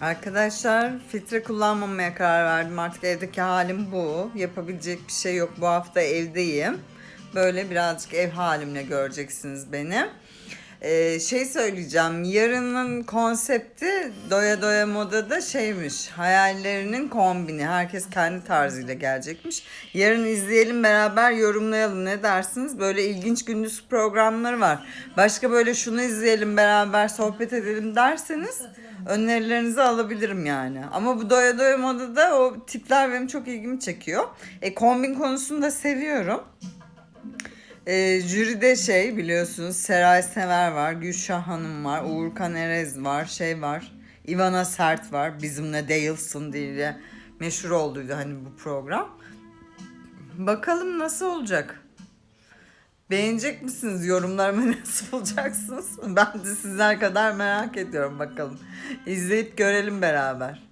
Arkadaşlar filtre kullanmamaya karar verdim. Artık evdeki halim bu. Yapabilecek bir şey yok. Bu hafta evdeyim. Böyle birazcık ev halimle göreceksiniz beni. Ee, şey söyleyeceğim. Yarının konsepti doya doya modada şeymiş. Hayallerinin kombini. Herkes kendi tarzıyla gelecekmiş. Yarın izleyelim beraber yorumlayalım. Ne dersiniz? Böyle ilginç gündüz programları var. Başka böyle şunu izleyelim beraber sohbet edelim derseniz önerilerinizi alabilirim yani. Ama bu doya doya modada o tipler benim çok ilgimi çekiyor. E, kombin konusunu da seviyorum. E, jüride şey biliyorsunuz Seray Sever var, Gülşah Hanım var, Uğurkan Erez var, şey var. Ivana Sert var. Bizimle değilsin diye meşhur olduydu hani bu program. Bakalım nasıl olacak? Beğenecek misiniz? Yorumlarımı nasıl bulacaksınız? Ben de sizler kadar merak ediyorum bakalım. İzleyip görelim beraber.